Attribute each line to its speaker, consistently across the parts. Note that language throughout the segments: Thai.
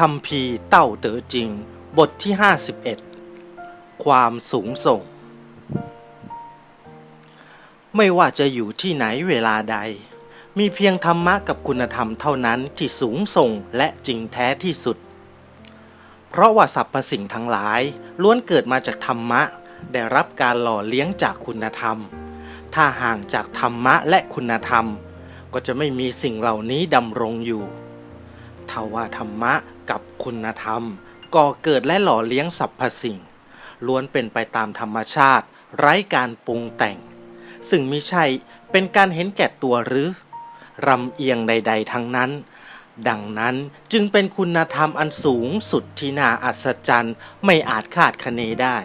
Speaker 1: คำพีร์เต้าเต๋อจริง บทที่ 51 ความสูงส่ง ไม่ว่าจะอยู่ที่ไหนเวลาใด มีเพียงธรรมะกับคุณธรรมเท่านั้นที่สูงส่งและจริงแท้ที่สุด เพราะว่าสรรพสิ่งทั้งหลาย ล้วนเกิดมาจากธรรมะ ได้รับการหล่อเลี้ยงจากคุณธรรม ถ้าห่างจากธรรมะและคุณธรรม ก็จะไม่มีสิ่งเหล่านี้ดำรงอยู่ ทว่าธรรมะกับคุณธรรม ก่อเกิดและหล่อเลี้ยงสรรพสิ่ง ล้วนเป็นไปตามธรรมชาติ ไร้การปรุงแต่ง ซึ่งมิใช่เป็นการเห็นแก่ตัวหรือรำเอียงใด ๆ ทั้งนั้น ดังนั้นจึงเป็นคุณธรรมอันสูงสุดที่น่าอัศจรรย์ไม่อาจคาดคะเนได้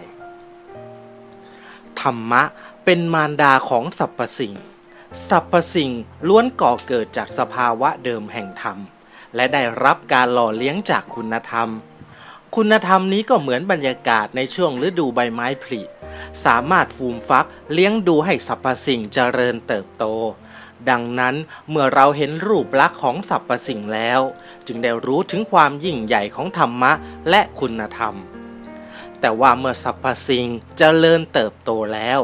Speaker 1: ธรรมะเป็นมารดาของสรรพสิ่งสรรพสิ่งล้วนก่อเกิดจากสภาวะเดิมแห่งธรรม และได้รับการหล่อเลี้ยงจากคุณธรรม คุณธรรมนี้ก็เหมือนบรรยากาศในช่วงฤดูใบไม้ผลิสามารถฟูมฟักเลี้ยงดูให้สรรพสิ่งเจริญเติบโต ดังนั้นเมื่อเราเห็นรูปลักษณ์ของสรรพสิ่งแล้ว จึงได้รู้ถึงความยิ่งใหญ่ของธรรมะและคุณธรรม แต่ว่าเมื่อสรรพสิ่งเจริญเติบโตแล้ว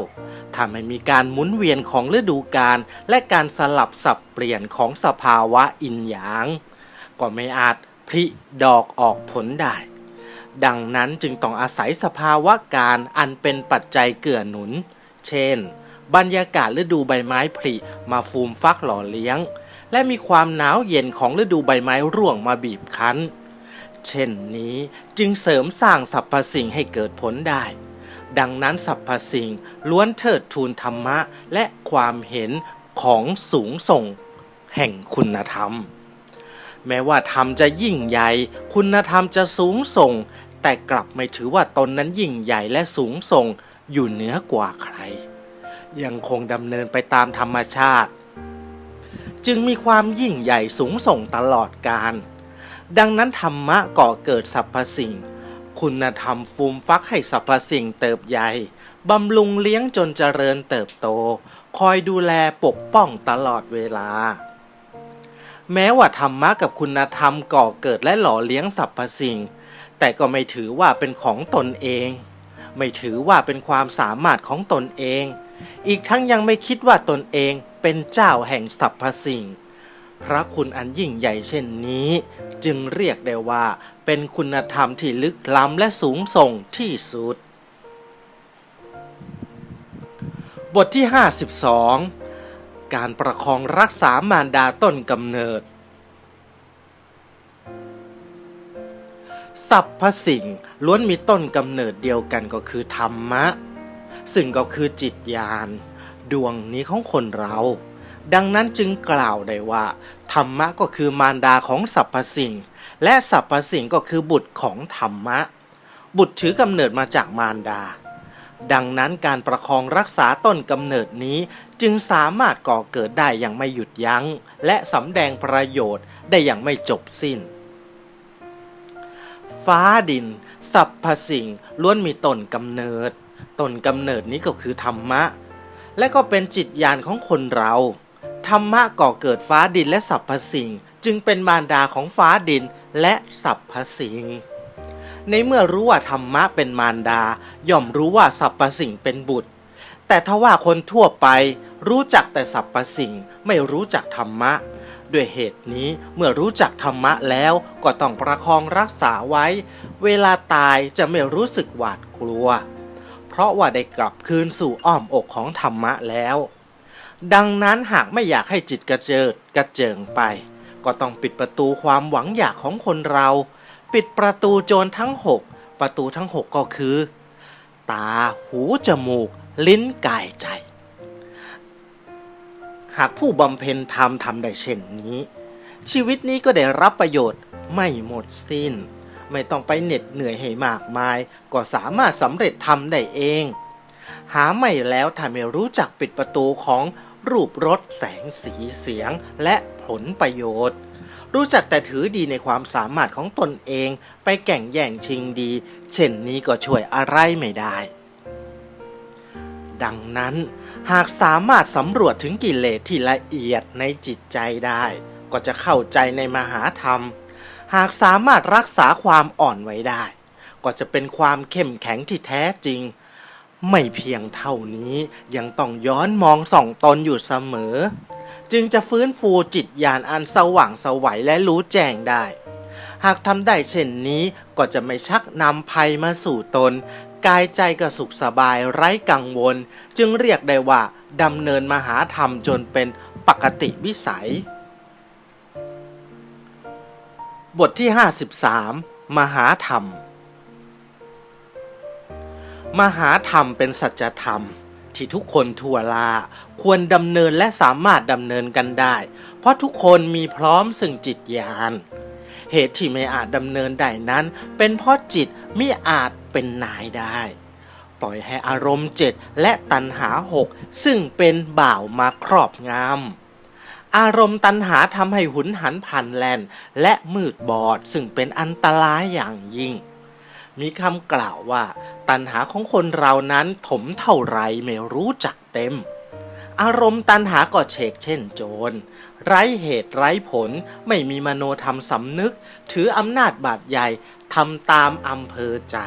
Speaker 1: ถ้าไม่มีการหมุนเวียนของฤดูกาลและการสลับสับเปลี่ยนของสภาวะอินหยาง ก็ไม่อาจผลิดอกออกผลได้ ดังนั้นจึงต้องอาศัยสภาวะการอันเป็นปัจจัยเกื้อหนุน เช่น บรรยากาศฤดูใบไม้ผลิมาฟูมฟักหล่อเลี้ยง และมีความหนาวเย็นของฤดูใบไม้ร่วงมาบีบคั้น เช่นนี้จึงเสริมสร้างสรรพสิ่งให้เกิดผลได้ดังนั้นสรรพสิ่งล้วนเทิดทูนธรรมะและความเห็นของสูงส่ง แห่งคุณธรรม แม้ว่าธรรมจะยิ่งใหญ่ คุณธรรมจะสูงส่ง แต่กลับไม่ถือว่าตนนั้นยิ่งใหญ่และสูงส่งอยู่เหนือกว่าใคร ยังคงดำเนินไปตามธรรมชาติ จึงมีความยิ่งใหญ่สูงส่งตลอดกาลดังนั้นธรรมะก่อเกิดสรรพสิ่ง คุณธรรมฟูมฟักให้สรรพสิ่งเติบใหญ่บำรุงเลี้ยงจนเจริญเติบโต คอยดูแลปกป้องตลอดเวลา แม้ว่าธรรมะกับคุณธรรมก่อเกิดและหล่อเลี้ยงสรรพสิ่ง แต่ก็ไม่ถือว่าเป็นของตนเอง ไม่ถือว่าเป็นความสามารถของตนเอง อีกทั้งยังไม่คิดว่าตนเองเป็นเจ้าแห่งสรรพสิ่ง พระคุณอันยิ่งใหญ่เช่นนี้ จึงเรียกได้ว่าเป็นคุณธรรมที่ลึกล้ำและสูงส่งที่สุด บทที่ 52 การประคองรักษามารดาต้นกำเนิดสรรพสิ่งล้วนมีต้นกำเนิดเดียวกันก็คือธรรมะ ซึ่งก็คือจิตญาณดวงนี้ของคนเรา ดังนั้นจึงกล่าวได้ว่า ธรรมะก็คือมารดาของสรรพสิ่ง และสรรพสิ่งก็คือบุตรของธรรมะ บุตรถือกำเนิดมาจากมารดา ดังนั้นการประคองรักษาต้นกำเนิดนี้จึงสามารถก่อเกิดได้อย่างไม่หยุดยัง้ง และสำแดงประโยชน์ได้อย่างไม่จบสิ้น ฟ้าดินสรรพสิ่งล้วนมีต้นกำเนิดต้นกำเนิดนี้ก็คือธรรมะ และก็เป็นจิตญาณของคนเรา ธรรมะก่อเกิดฟ้าดินและสรรพสิ่ง จึงเป็นมารดาของฟ้าดินและสรรพสิ่ง ในเมื่อรู้ว่าธรรมะเป็นมารดา ย่อมรู้ว่าสรรพสิ่งเป็นบุตร แต่ถ้าว่าคนทั่วไปรู้จักแต่สรรพสิ่งไม่รู้จักธรรมะ ด้วยเหตุนี้เมื่อรู้จักธรรมะแล้วก็ต้องประคองรักษาไว้ เวลาตายจะไม่รู้สึกหวาดกลัว เพราะว่าได้กลับคืนสู่อ้อมอกของธรรมะแล้ว ดังนั้นหากไม่อยากให้จิตกระเจิดกระเจิงไป ก็ต้องปิดประตูความหวังอยากของคนเรา ปิดประตูโจรทั้งหกประตูทั้งหกก็คือ ตาหูจมูก ลิ้นกายใจ หากผู้บำเพ็ญธรรมทำได้เช่นนี้ ชีวิตนี้ก็ได้รับประโยชน์ไม่หมดสิ้น ไม่ต้องไปเหน็ดเหนื่อยให้มากมาย ก็สามารถสำเร็จทำได้เอง หาไม่แล้วถ้าไม่รู้จักปิดประตูของรูปรสแสงสีเสียงและผลประโยชน์ รู้จักแต่ถือดีในความสามารถของตนเอง ไปแก่งแย่งชิงดี เช่นนี้ก็ช่วยอะไรไม่ได้ ดังนั้นหากสามารถสำรวจถึงกิเลสที่ละเอียดในจิตใจได้ ก็จะเข้าใจในมหาธรรม หากสามารถรักษาความอ่อนไว้ได้ ก็จะเป็นความเข้มแข็งที่แท้จริง ไม่เพียงเท่านี้ยังต้องย้อนมองส่องตนอยู่เสมอ จึงจะฟื้นฟูจิตญาณอันสว่างสวัยและรู้แจ้งได้ หากทำได้เช่นนี้ก็จะไม่ชักนำภัยมาสู่ตน กายใจก็สุขสบายไร้กังวล จึงเรียกได้ว่าดำเนินมหาธรรมจนเป็นปกติวิสัย บทที่ 53 มหาธรรม มหาธรรมเป็นสัจธรรม ที่ทุกคนทั่วลาควรดำเนินและสามารถดำเนินกันได้ เพราะทุกคนมีพร้อมซึ่งจิตญาณเหตุที่ไม่อาจดำเนินได้นั้น เป็นเพราะจิตมิอาจเป็นนายได้ ปล่อยให้อารมณ์เจ็ดและตัณหาหกซึ่งเป็นบ่าวมาครอบงำอารมณ์ตัณหาทำให้หุนหันพันแลนและมืดบอดซึ่งเป็นอันตรายอย่างยิ่ง มีคำกล่าวว่า ตัณหาของคนเรานั้นถมเท่าไรไม่รู้จักเต็ม อารมณ์ตัณหาก็เชกเช่นโจร ไร้เหตุไร้ผล ไม่มีมโนธรรมสำนึก ถืออำนาจบาดใหญ่ทำตามอำเภอใจ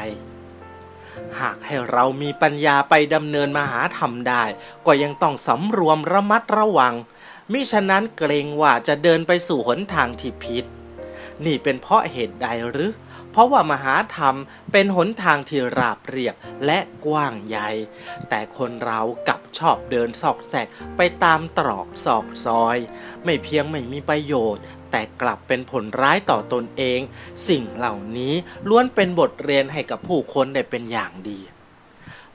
Speaker 1: หากให้เรามีปัญญาไปดำเนินมหาธรรมได้ ก็ยังต้องสำรวมระมัดระวัง มิฉะนั้นเกรงว่าจะเดินไปสู่หนทางที่ผิด นี่เป็นเพราะเหตุใดหรือ เพราะว่ามหาธรรมเป็นหนทางที่ราบเรียบและกว้างใหญ่ แต่คนเรากลับชอบเดินซอกแซกไปตามตรอกซอกซอย ไม่เพียงไม่มีประโยชน์ แต่กลับเป็นผลร้ายต่อตนเอง สิ่งเหล่านี้ล้วนเป็นบทเรียนให้กับผู้คนได้เป็นอย่างดี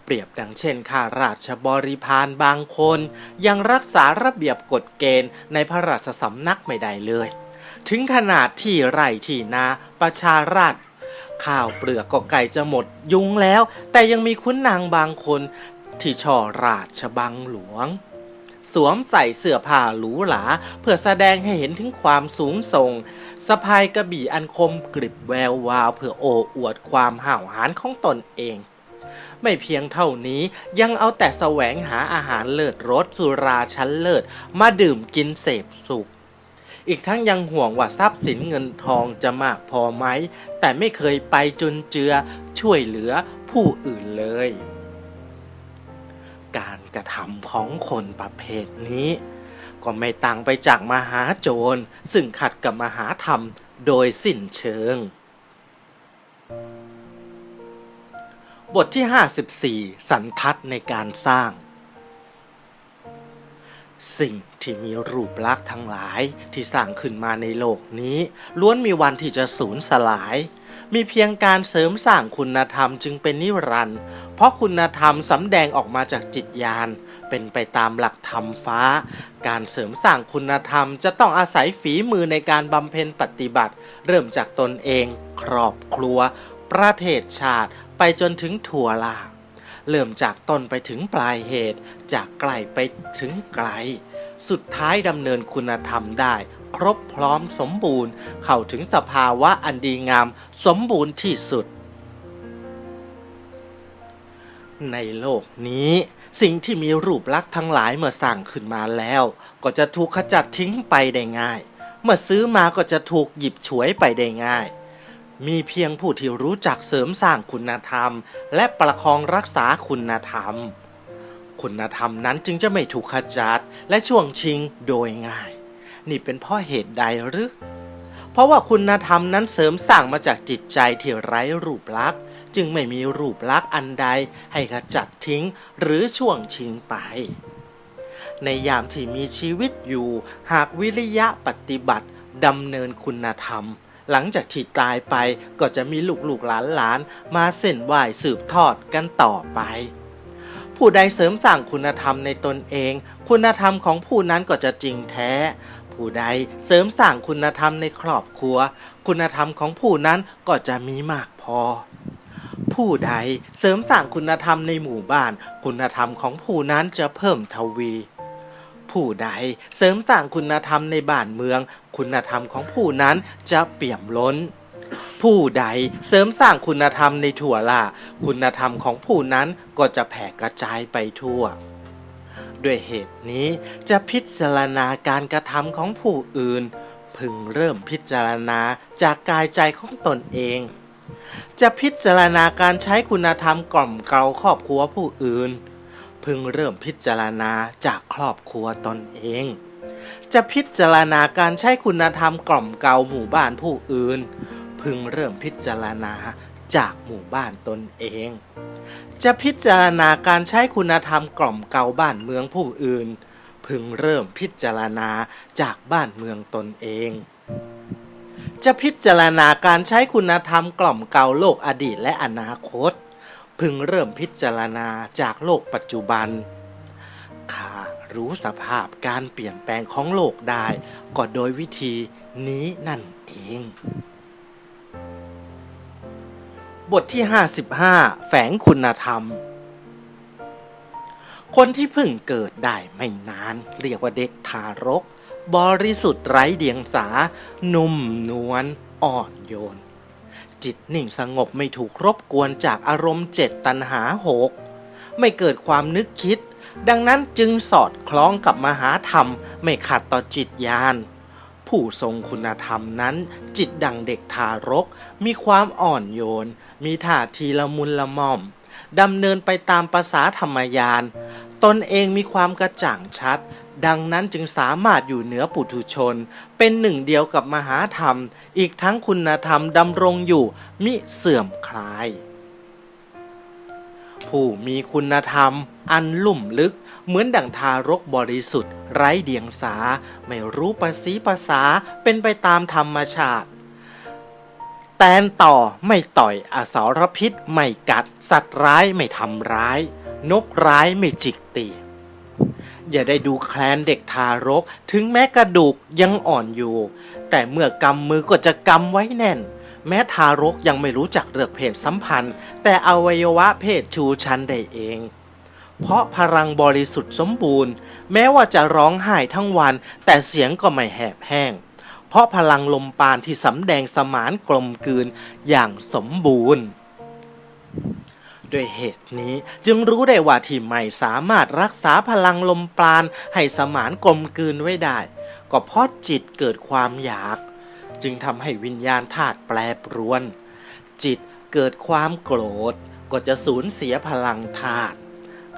Speaker 1: เปรียบดังเช่นข้าราชบริพารบางคน ยังรักษาระเบียบกฎเกณฑ์ในพระราชสำนักไม่ได้เลย ถึงขนาดที่ไร่ที่นาประชาราษฎร์ข้าวเปลือกก็ไก่จะหมดยุงแล้ว แต่ยังมีคุณนางบางคนที่ช่อราชบังหลวง สวมใส่เสื้อผ้าหรูหราเพื่อแสดงให้เห็นถึงความสูงส่งสะพายกระบี่อันคมกริบแวววาวเพื่อโอ้อวดความห่าวหาญของตนเอง ไม่เพียงเท่านี้ยังเอาแต่แสวงหาอาหารเลิศรสสุราชั้นเลิศมาดื่มกินเสพสุข อีกทั้งยังห่วงว่าทรัพย์สินเงินทองจะมากพอไหม แต่ไม่เคยไปจุนเจือช่วยเหลือผู้อื่นเลย การกระทำของคนประเภทนี้ ก็ไม่ต่างไปจากมหาโจร ซึ่งขัดกับมหาธรรมโดยสิ้นเชิง บทที่ 54 สันทัดในการสร้าง สิ่ง ที่มีรูปลักษณ์ทั้งหลายที่สร้างขึ้นมาในโลกนี้ ล้วนมีวันที่จะสูญสลาย มีเพียงการเสริมสร้างคุณธรรมจึงเป็นนิรันดร์เพราะคุณธรรมสำแดงออกมาจากจิตญาณเป็นไปตามหลักธรรมฟ้า การเสริมสร้างคุณธรรมจะต้องอาศัยฝีมือในการบำเพ็ญปฏิบัติ เริ่มจากตนเอง ครอบครัว ประเทศชาติ ไปจนถึงทั่วลาเริ่มจากต้นไปถึงปลายเหตุ จากไกลไปถึงไกล สุดท้ายดำเนินคุณธรรมได้ ครบพร้อมสมบูรณ์ เข้าถึงสภาวะอันดีงามสมบูรณ์ที่สุด ในโลกนี้ สิ่งที่มีรูปลักษณ์ทั้งหลายเมื่อสร้างขึ้นมาแล้ว ก็จะถูกขจัดทิ้งไปได้ง่าย เมื่อซื้อมาก็จะถูกหยิบฉวยไปได้ง่ายมีเพียงผู้ที่รู้จักเสริมสร้างคุณธรรม และประคองรักษาคุณธรรม คุณธรรมนั้นจึงจะไม่ถูกขจัดและช่วงชิงโดยง่าย นี่เป็นเพราะเหตุใดหรือ เพราะว่าคุณธรรมนั้นเสริมสร้างมาจากจิตใจที่ไร้รูปลักษณ์จึงไม่มีรูปลักษณ์อันใดให้ขจัดทิ้งหรือช่วงชิงไป ในยามที่มีชีวิตอยู่ หากวิริยะปฏิบัติดำเนินคุณธรรม หลังจากที่ตายไปก็จะมีลูกๆหลานๆมาเส้นไหว้สืบทอดกันต่อไป ผู้ใดเสริมสร้างคุณธรรมในตนเอง คุณธรรมของผู้นั้นก็จะจริงแท้ ผู้ใดเสริมสร้างคุณธรรมในครอบครัว คุณธรรมของผู้นั้นก็จะมีมากพอ ผู้ใดเสริมสร้างคุณธรรมในหมู่บ้าน คุณธรรมของผู้นั้นจะเพิ่มทวี ผู้ใดเสริมสร้างคุณธรรมในบ้านเมือง คุณธรรมของผู้นั้นจะเปี่ยมล้น ผู้ใดเสริมสร้างคุณธรรมในถั่วล่าคุณธรรมของผู้นั้นก็จะแผ่กระจายไปทั่ว ด้วยเหตุนี้จะพิจารณาการกระทำของผู้อื่นพึพึงเริ่มพิจารณาจากกายใจของตนเอง จะพิจารณาการใช้คุณธรรมกล่อมเกลาครอบครัวผู้อื่น พึงเริ่มพิจารณาจากครอบครัวตนเองจะพิจารณาการใช้คุณธรรมกล่อมเกลาหมู่บ้านผู้อื่น พึงเริ่มพิจารณาจากหมู่บ้านตนเอง จะพิจารณาการใช้คุณธรรมกล่อมเกลาบ้านเมืองผู้อื่น พึงเริ่มพิจารณาจากบ้านเมืองตนเอง จะพิจารณาการใช้คุณธรรมกล่อมเกลาโลกอดีตและอนาคต พึงเริ่มพิจารณาจากโลกปัจจุบันข้ารู้สภาพการเปลี่ยนแปลงของโลกได้ก็โดยวิธีนี้นั่นเอง บทที่ 55 แฝงคุณธรรม คนที่เพิ่งเกิดได้ไม่นาน เรียกว่าเด็กทารก บริสุทธิ์ไร้เดียงสา นุ่มนวลอ่อนโยน จิตนิ่งสงบไม่ถูกรบกวนจากอารมณ์เจ็ดตัณหาหก ไม่เกิดความนึกคิด ดังนั้นจึงสอดคล้องกับมหาธรรมไม่ขัดต่อจิตญาณผู้ทรงคุณธรรมนั้น จิตดังเด็กทารก มีความอ่อนโยน มีท่าทีละมุนละม่อมดำเนินไปตามภาษาธรรมยาน ตนเองมีความกระจ่างชัด ดังนั้นจึงสามารถอยู่เหนือปุถุชน เป็นหนึ่งเดียวกับมหาธรรม อีกทั้งคุณธรรมดำรงอยู่มิเสื่อมคลาย ผู้มีคุณธรรมอันลุ่มลึก เหมือนดั่งทารกบริสุทธิ์ ไร้เดียงสา ไม่รู้ภาษีภาษาเป็นไปตามธรรมชาติ ตนต่อไม่ต่อยอสรพิษไม่กัด สัตว์ร้ายไม่ทำร้าย นกร้ายไม่จิกตี อย่าได้ดูแคลนเด็กทารก ถึงแม้กระดูกยังอ่อนอยู่ แต่เมื่อกำมือก็จะกำไว้แน่น แม้ทารกยังไม่รู้จักเลือกเพศสัมพันธ์ แต่อวัยวะเพศชูชันได้เอง เพราะพลังบริสุทธิ์สมบูรณ์ แม้ว่าจะร้องไห้ทั้งวัน แต่เสียงก็ไม่แหบแห้ง เพราะพลังลมปานที่สำแดงสมานกลมกลืนอย่างสมบูรณ์ด้วยเหตุนี้จึงรู้ได้ว่าที่ไม่สามารถรักษาพลังลมปราณให้สมานกลมกลืนไว้ได้ ก็เพราะจิตเกิดความอยาก จึงทำให้วิญญาณธาตุแปรปรวน จิตเกิดความโกรธก็จะสูญเสียพลังธาตุ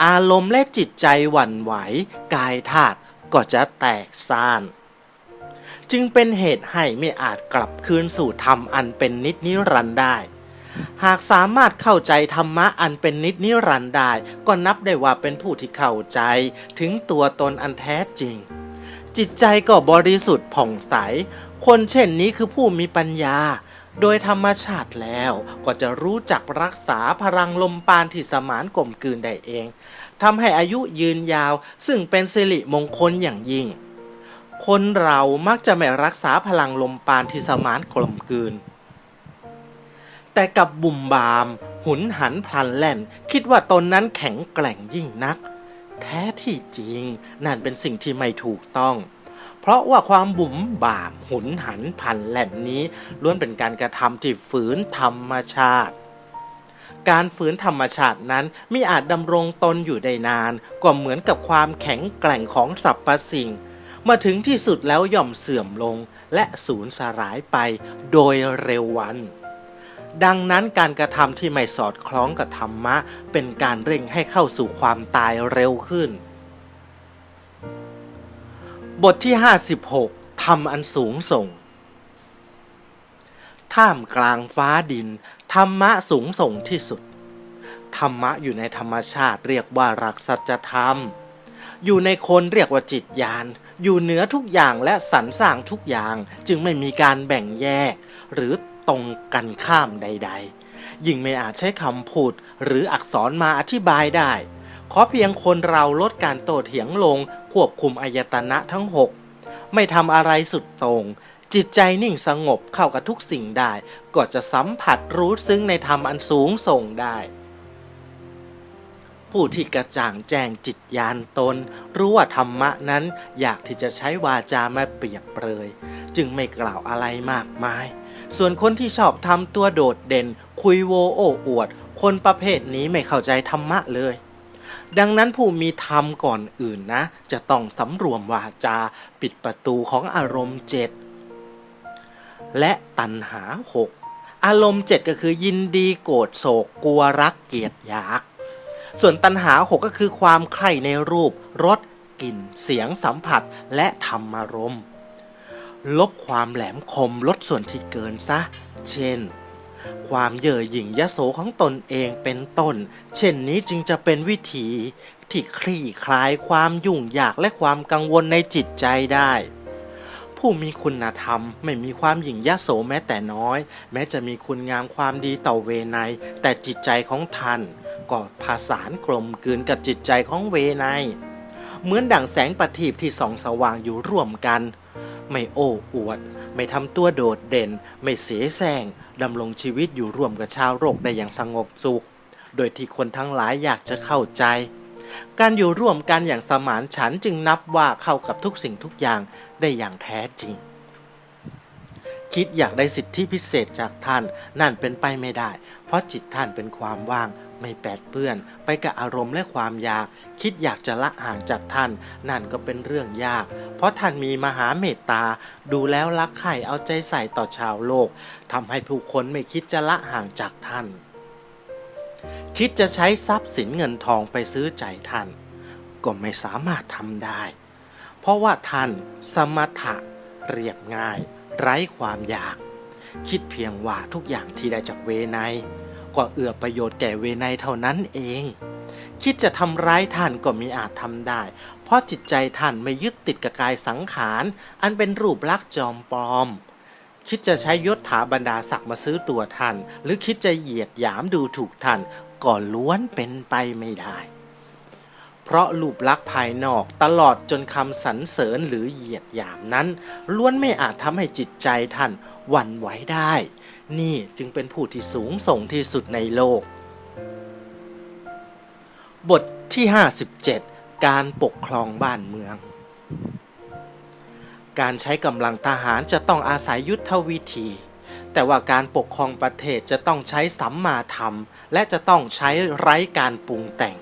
Speaker 1: อารมณ์และจิตใจหวั่นไหว กายธาตุก็จะแตกซ่าน จึงเป็นเหตุให้ไม่อาจกลับคืนสู่ธรรมอันเป็นนิจนิรันดร์ได้ หากสามารถเข้าใจธรรมะอันเป็นนิจนิรันดร์ได้ ก็นับได้ว่าเป็นผู้ที่เข้าใจ ถึงตัวตนอันแท้จริง จิตใจก็บริสุทธิ์ผ่องใส คนเช่นนี้คือผู้มีปัญญาโดยธรรมชาติแล้วก็จะรู้จักรักษาพลังลมปานที่สมานกลมกลืนได้เองทำให้อายุยืนยาวซึ่งเป็นสิริมงคลอย่างยิ่ง คนเรามักจะไม่รักษาพลังลมปานที่สมานกลมกลืน แต่กับบุ่มบาม หุนหันพลันแล่น คิดว่าตนนั้นแข็งแกร่งยิ่งนัก แท้ที่จริงนั่นเป็นสิ่งที่ไม่ถูกต้อง เพราะว่าความบุ๋มบาม หุนหันพลันแล่นนี้ล้วนเป็นการกระทำที่ฝืนธรรมชาติการฝืนธรรมชาตินั้นไมิอาจดำรงตนอยู่ได้นาน ก็เหมือนกับความแข็งแกร่งของสรรพสิ่ง มื่อถึงที่สุดแล้วย่อมเสื่อมลงและสูญสลายไปโดยเร็ววัน ดังนั้นการกระทำที่ไม่สอดคล้องกับธรรมะ เป็นการเร่งให้เข้าสู่ความตายเร็วขึ้น บทที่ 56ธรรมอันสูงส่ง ท่ามกลางฟ้าดิน ธรรมะสูงส่งที่สุด ธรรมะอยู่ในธรรมชาติเรียกว่ารักสัจธรรม อยู่ในคนเรียกว่าจิตญาณ อยู่เหนือทุกอย่างและสรรสร้างทุกอย่าง จึงไม่มีการแบ่งแยก หรือตรงกันข้ามใด ๆ ยิ่งไม่อาจใช้คำพูดหรืออักษรมาอธิบายได้ ขอเพียงคนเราลดการโต้เถียงลงควบคุมอายตนะทั้งหกไม่ทำอะไรสุดตรง จิตใจนิ่งสงบเข้ากับทุกสิ่งได้ ก็จะสัมผัสรู้ซึ้งในธรรมอันสูงส่งได้ ผู้ที่กระจ่างแจ้งจิตญาณตน รู้ว่าธรรมะนั้นอยากที่จะใช้วาจามาเปรียบเปรย จึงไม่กล่าวอะไรมากมาย ส่วนคนที่ชอบทำตัวโดดเด่น คุยโวโอ้อวด คนประเภทนี้ไม่เข้าใจธรรมะเลย ดังนั้นผู้มีธรรมก่อนอื่นนะ จะต้องสำรวมวาจาปิดประตูของอารมณ์เจ็ดและตัณหาหกอารมณ์เจ็ดก็คือยินดีโกรธโศกกลัวรักเกลียดอยาก ส่วนตัณหาหกก็คือความใคร่ในรูปรสกลิ่น เสียงสัมผัสและธรรมารมณ์ ลบความแหลมคมลดส่วนที่เกินซะ เช่น ความเย่อหยิ่งยโสของตนเองเป็นต้น เช่นนี้จึงจะเป็นวิธีที่คลี่คลายความยุ่งยากและความกังวลในจิตใจได้ ผู้มีคุณธรรม ไม่มีความหยิ่งยโสแม้แต่น้อย แม้จะมีคุณงามความดีต่อเวไนแต่จิตใจของท่านก็ผสานกลมกลืนกับจิตใจของเวไนเหมือนดั่งแสงประทีปที่ส่องสว่างอยู่ร่วมกัน ไม่โอ้อวด ไม่ทำตัวโดดเด่น ไม่เสียแซงดำรงชีวิตอยู่ร่วมกับชาวโลกได้อย่างสงบสุข โดยที่คนทั้งหลายอยากจะเข้าใจ การอยู่ร่วมกันอย่างสมานฉันจึงนับว่าเข้ากับทุกสิ่งทุกอย่างได้อย่างแท้จริง คิดอยากได้สิทธิพิเศษจากท่านนั่นเป็นไปไม่ได้ เพราะจิตท่านเป็นความว่างไม่แปดเปื้อน ไปกับอารมณ์และความอยาก คิดอยากจะละห่างจากท่าน นั่นก็เป็นเรื่องยาก เพราะท่านมีมหาเมตตา ดูแล้วรักใคร่เอาใจใส่ต่อชาวโลกทำให้ผู้คนไม่คิดจะละห่างจากท่าน คิดจะใช้ทรัพย์สินเงินทองไปซื้อใจท่าน ก็ไม่สามารถทำได้ เพราะว่าท่านสมถะเรียบง่าย ไร้ความอยาก คิดเพียงว่าทุกอย่างที่ได้จากเวไนก็เอื้อประโยชน์แก่เวไนเท่านั้นเอง คิดจะทำร้ายท่านก็มีอาจทำได้ เพราะจิตใจท่านไม่ยึดติดกับกายสังขาร อันเป็นรูปลักษณ์จอมปลอม คิดจะใช้ยศถาบรรดาศักดิ์มาซื้อตัวท่าน หรือคิดจะเหยียดหยามดูถูกท่านก็ล้วนเป็นไปไม่ได้ เพราะรูปลักษณ์ภายนอกตลอดจนคำสรรเสริญหรือเหยียดหยามนั้น ล้วนไม่อาจทำให้จิตใจท่านหวั่นไหวได้ นี่จึงเป็นผู้ที่สูงส่งที่สุดในโลก บทที่ 57 การปกครองบ้านเมือง การใช้กำลังทหารจะต้องอาศัยยุทธวิธี แต่ว่าการปกครองประเทศจะต้องใช้สัมมาธรรม และจะต้องใช้ไร้การปรุงแต่ง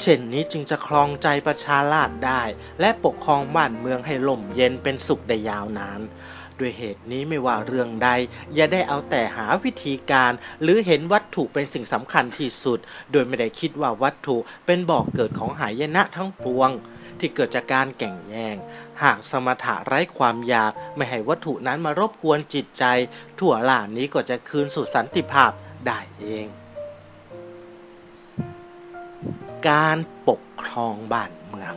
Speaker 1: เช่นนี้จึงจะครองใจประชาราษได้ และปกครองบ้านเมืองให้ล่มเย็นเป็นสุขได้ยาวนานด้วยเหตุนี้ไม่ว่าเรื่องใด อย่าได้เอาแต่หาวิธีการ หรือเห็นวัตถุเป็นสิ่งสำคัญที่สุด โดยไม่ได้คิดว่าวัตถุเป็นบ่อกเกิดของหายนะทั้งปวง ที่เกิดจากการแก่งแย่ง หากสมถะไร้ความอยากไม่ให้วัตถุนั้นมารบกวนจิตใจทั่วหล่านี้ก็จะคืนสู่สันติภาพได้เอง การปกครองบ้านเมือง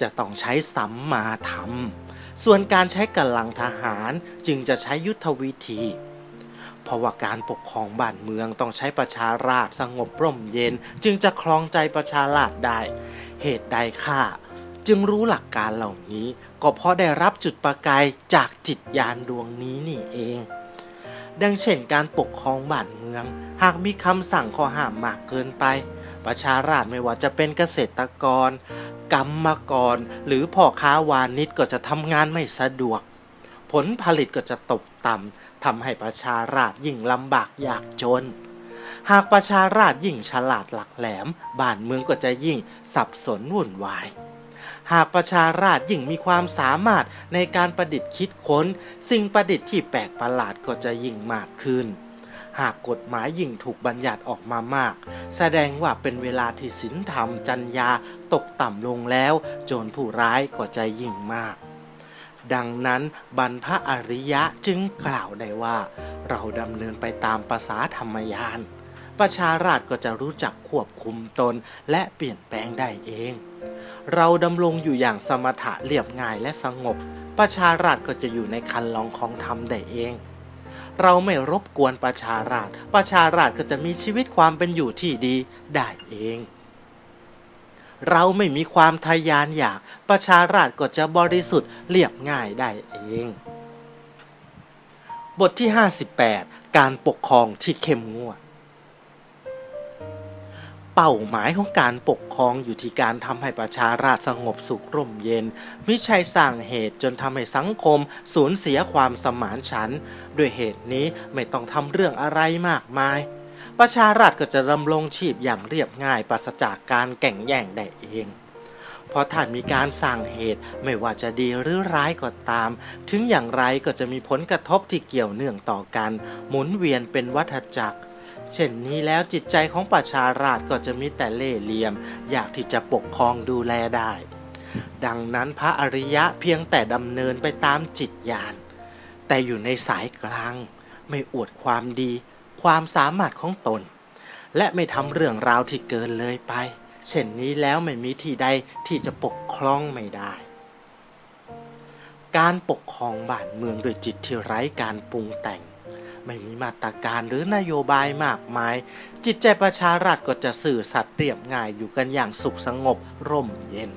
Speaker 1: จะต้องใช้สัมมาธรรม ส่วนการใช้กำลังทหารจึงจะใช้ยุทธวิธีเพราะว่าการปกครองบ้านเมืองต้องใช้ประชาราษสงบร่มเย็น จึงจะครองใจประชาราษได้ เหตุใดข้า จึงรู้หลักการเหล่านี้ ก็เพราะได้รับจุดประกายจากจิตยานดวงนี้นี่เอง ดังเช่นการปกครองบ้านเมือง หากมีคำสั่งข้อห้ามมากเกินไป ประชาราษฎร์ไม่ว่าจะเป็นเกษตรกร กรรมกร หรือพ่อค้าวานิชก็จะทำงานไม่สะดวก ผลผลิตก็จะตกต่ำทำให้ประชาราษฎร์ยิ่งลำบากยากจนหากประชาราษฎร์ยิ่งฉลาดหลักแหลม บ้านเมืองก็จะยิ่งสับสนวุ่นวาย หากประชาราษฎร์ยิ่งมีความสามารถในการประดิษฐ์คิดค้น สิ่งประดิษฐ์ที่แปลกประหลาดก็จะยิ่งมากขึ้น หากกฎหมายยิ่งถูกบัญญัติออกมามาก แสดงว่าเป็นเวลาที่ศีลธรรมจัญญาตกต่ำลงแล้ว โจรผู้ร้ายก็จะยิ่งมาก ดังนั้นบรรพอริยะจึงกล่าวได้ว่า เราดำเนินไปตามภาษาธรรมยานประชาราษฎร์ก็จะรู้จักควบคุมตนและเปลี่ยนแปลงได้เอง เราดำรงอยู่อย่างสมถะเรียบง่ายและสงบ ประชาราษฎร์ก็จะอยู่ในคันลองของธรรมได้เอง เราไม่รบกวนประชาราษฎร์ประชาราษฎร์ก็จะมีชีวิตความเป็นอยู่ที่ดีได้เอง เราไม่มีความทะยานอยาก ประชาราษฎร์ก็จะบริสุทธิ์เรียบง่ายได้เอง บทที่ 58 การปกครองที่เข้มงวด เป้าหมายของการปกครองอยู่ที่การทำให้ประชาราษฎร์สงบสุขร่มเย็นไม่ใช่สร้างเหตุจนทำให้สังคมสูญเสียความสมานฉันท์ด้วยเหตุนี้ไม่ต้องทำเรื่องอะไรมากมาย ประชาราษฎร์ก็จะดำรงชีพอย่างเรียบง่ายปราศจากการแก่งแย่งได้เองเพราะถ้ามีการสร้างเหตุไม่ว่าจะดีหรือร้ายก็ตาม ถึงอย่างไรก็จะมีผลกระทบที่เกี่ยวเนื่องต่อกัน หมุนเวียนเป็นวัฏจักร เช่นนี้แล้วจิตใจของประชาราษฎร์ก็จะมีแต่เล่ห์เหลี่ยม อยากที่จะปกครองดูแลได้ ดังนั้นพระอริยะเพียงแต่ดำเนินไปตามจิตญาณแต่อยู่ในสายกลาง ไม่อวดความดี ความสามารถของตน และไม่ทำเรื่องราวที่เกินเลยไป เช่นนี้แล้วไม่มีที่ใดที่จะปกครองไม่ได้ การปกครองบ้านเมืองโดยจิตที่ไร้การปรุงแต่ง ไม่มีมาตรการหรือนโยบายมากมาย จิตใจประชารัฐก็จะสื่อสัตย์เรียบง่ายอยู่กันอย่างสุขสงบร่มเย็น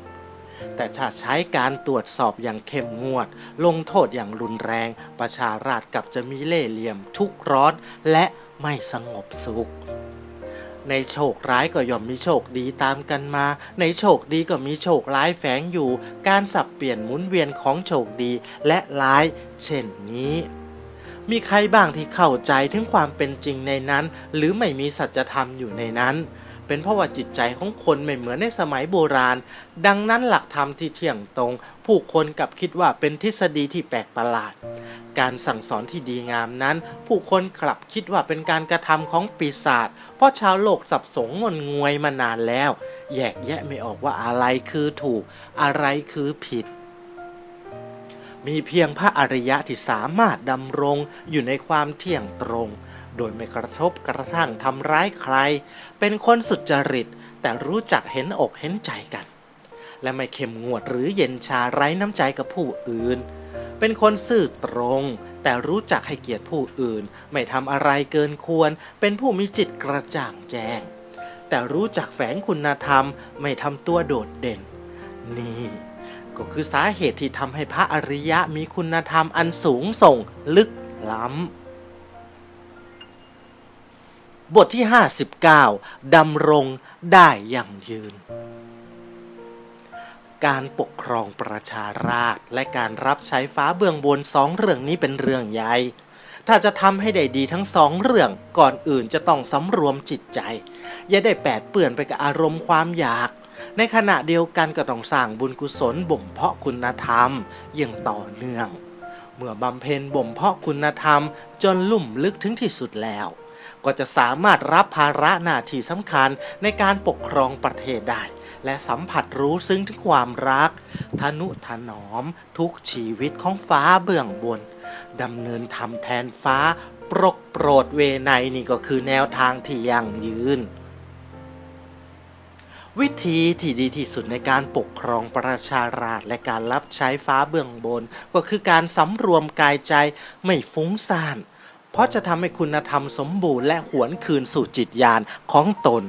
Speaker 1: แต่ถ้าใช้การตรวจสอบอย่างเข้มงวด ลงโทษอย่างรุนแรง ประชาราษฎร์กลับจะมีเล่ห์เหลี่ยมทุกร้อนและไม่สงบสุขในโชคร้ายก็ย่อมมีโชคดีตามกันมา ในโชคดีก็มีโชคร้ายแฝงอยู่ การสับเปลี่ยนหมุนเวียนของโชคดีและร้าย เช่นนี้ มีใครบ้างที่เข้าใจถึงความเป็นจริงในนั้น หรือไม่มีสัจธรรมอยู่ในนั้น เป็นเพราะว่าจิตใจของคนไม่เหมือนในสมัยโบราณ ดังนั้นหลักธรรมที่เที่ยงตรง ผู้คนกลับคิดว่าเป็นทฤษฎีที่แปลกประหลาด การสั่งสอนที่ดีงามนั้น ผู้คนกลับคิดว่าเป็นการกระทำของปีศาจเพราะชาวโลกสับสงงนงวยมานานแล้ว แยกแยะไม่ออกว่าอะไรคือถูก อะไรคือผิด มีเพียงพระอริยะที่สามารถดำรงอยู่ในความเที่ยงตรง โดยไม่กระทบกระทั่งทำร้ายใคร เป็นคนสุจริต แต่รู้จักเห็นอกเห็นใจกัน และไม่เข้มงวดหรือเย็นชาไร้น้ำใจกับผู้อื่น เป็นคนซื่อตรง แต่รู้จักให้เกียรติผู้อื่น ไม่ทำอะไรเกินควร เป็นผู้มีจิตกระจ่างแจ้ง แต่รู้จักแฝงคุณธรรมไม่ทำตัวโดดเด่น นี่ ก็คือสาเหตุที่ทำให้พระอริยะมีคุณธรรมอันสูงส่งลึกล้ำ บทที่ 59ดำรงได้อย่างยืน การปกครองประชาราษฎรและการรับใช้ฟ้าเบื้องบนสองเรื่องนี้เป็นเรื่องใหญ่ ถ้าจะทำให้ได้ดีทั้งสองเรื่องก่อนอื่นจะต้องสำรวมจิตใจ อย่าได้แปดเปื่อนไปกับอารมณ์ความอยาก ในขณะเดียวกันก็ต้องสร้างบุญกุศลบ่มเพาะคุณธรรมอย่างต่อเนื่อง เมื่อบำเพ็ญบ่มเพาะคุณธรรมจนลุ่มลึกถึงที่สุดแล้ว ก็จะสามารถรับภาระหน้าที่สำคัญในการปกครองประเทศได้ และสัมผัสรู้ซึ้งถึงความรัก ทนุถนอม ทุกชีวิตของฟ้าเบื้องบนดำเนินทำแทนฟ้า ปรกโปรดเวไนนี่ก็คือแนวทางที่ยั่งยืน วิธีที่ดีที่สุดในการปกครองประชาราษฎรและการรับใช้ฟ้าเบื้องบน ก็คือการสำรวมกายใจไม่ฟุ้งซ่าน เพราะจะทำให้คุณธรรมสมบูรณ์และหวนคืนสู่จิตญาณของตน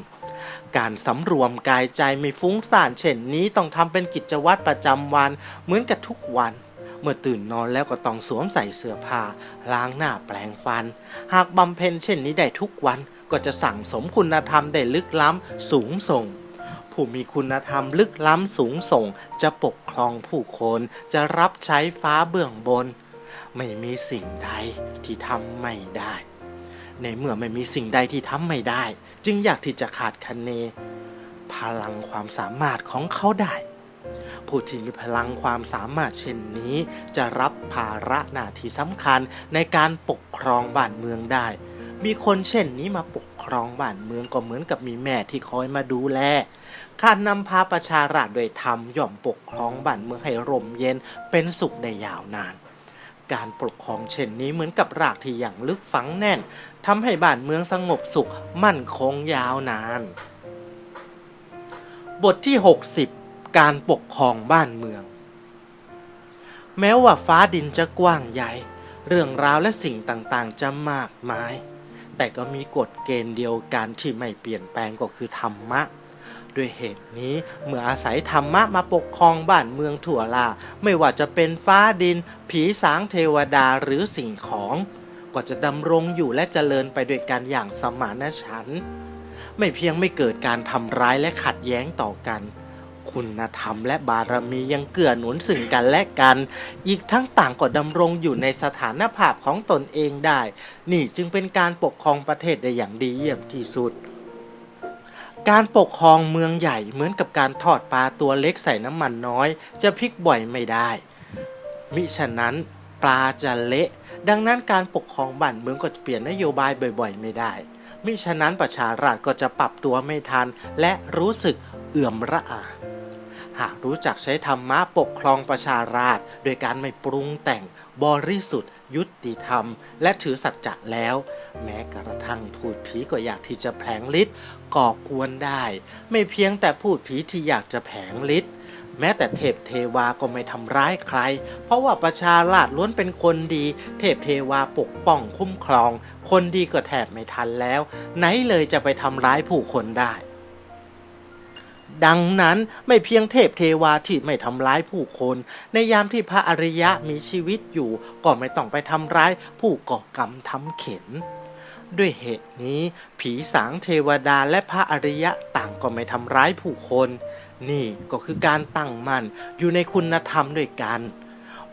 Speaker 1: การสำรวมกายใจไม่ฟุ้งซ่าน เช่นนี้ต้องทำเป็นกิจวัตรประจำวันเหมือนกับทุกวันเมื่อตื่นนอนแล้วก็ต้องสวมใส่เสื้อผ้า ล้างหน้าแปลงฟัน หากบำเพ็ญเช่นนี้ได้ทุกวันก็จะสั่งสมคุณธรรมได้ลึกล้ำสูงส่ง ผู้มีคุณธรรมลึกล้ำสูงส่ง จะปกครองผู้คนจะรับใช้ฟ้าเบื้องบน ไม่มีสิ่งใดที่ทำไม่ได้ ในเมื่อไม่มีสิ่งใดที่ทำไม่ได้ จึงอยากที่จะขาดคะเน พลังความสามารถของเขาได้ ผู้ที่มีพลังความสามารถเช่นนี้ จะรับภาระหน้าที่สำคัญในการปกครองบ้านเมืองได้ มีคนเช่นนี้มาปกครองบ้านเมืองก็เหมือนกับมีแม่ที่คอยมาดูแล การนำพาประชาราษฎร์โดยธรรมย่อมปกครองบ้านเมืองให้ร่มเย็นเป็นสุขได้ยาวนาน การปกครองเช่นนี้เหมือนกับรากที่อย่างลึกฝังแน่นทำให้บ้านเมืองสงบสุขมั่นคงยาวนาน บทที่ 60 การปกครองบ้านเมือง แม้ว่าฟ้าดินจะกว้างใหญ่ เรื่องราวและสิ่งต่างๆจะมากมาย แต่ก็มีกฎเกณฑ์เดียวกันที่ไม่เปลี่ยนแปลงก็คือธรรมะ ด้วยเหตุนี้เมื่ออาศัยธรรมะมาปกครองบ้านเมืองทั่วลาไม่ว่าจะเป็นฟ้าดิน ผีสางเทวดาหรือสิ่งของก็จะดำรงอยู่และเจริญไปด้วยกันอย่างสมานฉันท์ไม่เพียงไม่เกิดการทำร้ายและขัดแย้งต่อกัน คุณธรรมและบารมียังเกื้อหนุนซึ่งกันและกัน อีกทั้งต่างก็ดำรงอยู่ในสถานภาพของตนเองได้ นี่จึงเป็นการปกครองประเทศได้อย่างดีเยี่ยมที่สุด การปกครองเมืองใหญ่เหมือนกับการทอดปลาตัวเล็กใส่น้ำมันน้อย จะพลิกบ่อยไม่ได้ มิฉะนั้นปลาจะเละ ดังนั้นการปกครองบ้านเมืองก็จะเปลี่ยนนโยบายบ่อย ๆ ไม่ได้ มิฉะนั้นประชาราก็จะปรับตัวไม่ทัน และรู้สึกเอื่อมระอา หากรู้จักใช้ธรรมะปกครองประชาราษฎร์โดยการไม่ปรุงแต่งบริสุทธิ์ ยุติธรรม และถือสัจจะแล้ว แม้กระทั่งพูดผีก็อยากที่จะแผลงฤทธิ์ก่อกวนได้ ไม่เพียงแต่พูดผีที่อยากจะแผลงฤทธิ์ แม้แต่เทพเทวาก็ไม่ทำร้ายใคร เพราะว่าประชาราษฎร์ล้วนเป็นคนดี เทพเทวาปกป้องคุ้มครอง คนดีก็แทบไม่ทันแล้ว ไหนเลยจะไปทำร้ายผู้คนได้ ดังนั้นไม่เพียงเทพเทวาที่ไม่ทำร้ายผู้คน ในยามที่พระอริยะมีชีวิตอยู่ ก็ไม่ต้องไปทำร้ายผู้ก่อกรรมทำเข็นด้วยเหตุนี้ ผีสางเทวดาและพระอริยะต่างก็ไม่ทำร้ายผู้คน นี่ก็คือการตั้งมั่นอยู่ในคุณธรรมด้วยกัน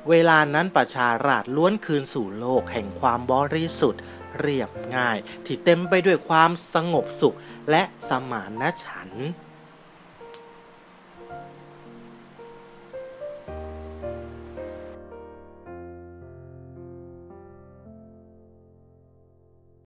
Speaker 1: เวลานั้นประชาราชล้วนคืนสู่โลกแห่งความบริสุทธิ์ เรียบง่าย ที่เต็มไปด้วยความสงบสุขและสมานฉันท์